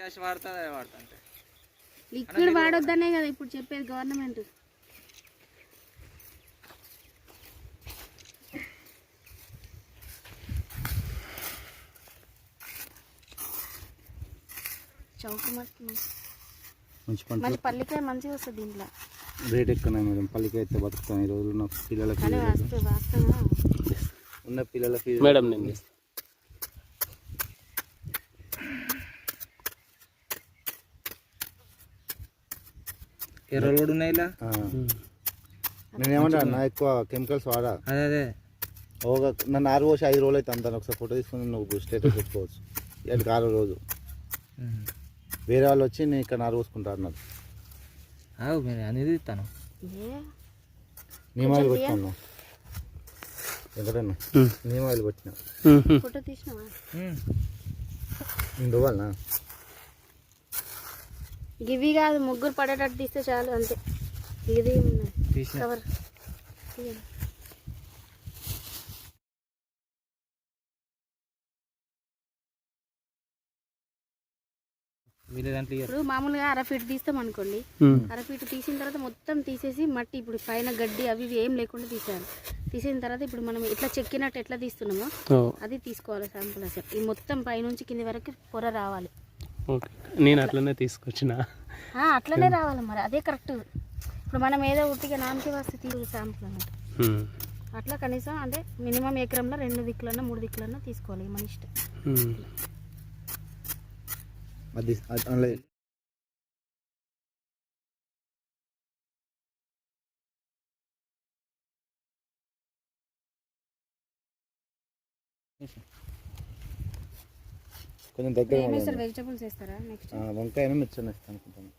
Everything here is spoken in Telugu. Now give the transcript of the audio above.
క్యాష్ వాడుతుంది అదే లిక్విడ్ వాడొద్దనే కదా ఇప్పుడు చెప్పేది గవర్నమెంట్. చౌక మంచి పల్లికాయ మంచిగా వస్తుంది దీంట్లో. రేట్ ఎక్కువ మేడం. పల్లికి అయితే బతుకుతాం ఈ రోజులు ఉన్న పిల్లలకి ఉన్న పిల్లల ఫీజు మేడం నేను ఎర్రలు కూడా ఉన్నాయి ఇలా. నేను ఏమంటా నా ఎక్కువ కెమికల్స్ వాడా? అదే అదే. ఒక నన్ను ఆరు పోసి ఐదు రోజులు అయితే అంతాను ఒకసారి ఫోటో తీసుకుని నువ్వు స్టేటస్ పెట్టుకోవచ్చు. ఇక్కడికి ఆరో రోజు. వేరే వాళ్ళు వచ్చి నేను ఇక్కడ నారు పోసుకుంటా అన్నారు అనేది ఇస్తాను ఏ? నియమాలు కొట్టినా ఎక్కడన్నా? నియమాలు కొట్టినా ఫోటో తీసినావా? దువ్వాలనా? గివి కాదు ముగ్గురు పడేటట్టు తీస్తే చాలు అంతే. ఇది తీసిన. కవర్. ఇప్పుడు మామూలుగా అర ఫీట్ తీస్తాం అనుకోండి. అర ఫీట్ తీసిన తర్వాత మొత్తం తీసేసి మట్టి ఇప్పుడు పైన గడ్డి అవి ఇవి ఏం లేకుండా తీసేయాలి. తీసిన తర్వాత ఇప్పుడు మనం ఎట్లా చెక్కినట్టు ఎట్లా తీస్తున్నామో అది తీసుకోవాలి శాంపుల్ అసలు. ఈ మొత్తం పైనుంచి కింది వరకు పొర రావాలి. ఓకే. నేను అట్లనే తీసుకొచ్చిన. ఆ, అట్లనే రావాలి మరి. అదే కరెక్ట్. ఇప్పుడు మనం ఏదో ఉట్టిగా నామకి వస్తే తీరు శాంపుల్ అన్నట్టు. అట్లా కనీసం అంటే మినిమం ఎకరంలో రెండు దిక్కులన్నా మూడు దిక్కులన్నా తీసుకోవాలి మన ఇష్టం. అది కొంచెం దగ్గర వెజిటబుల్స్ వేస్తారా నెక్స్ట్ వంకాయను మిర్చి ఇస్తాను అనుకుంటాను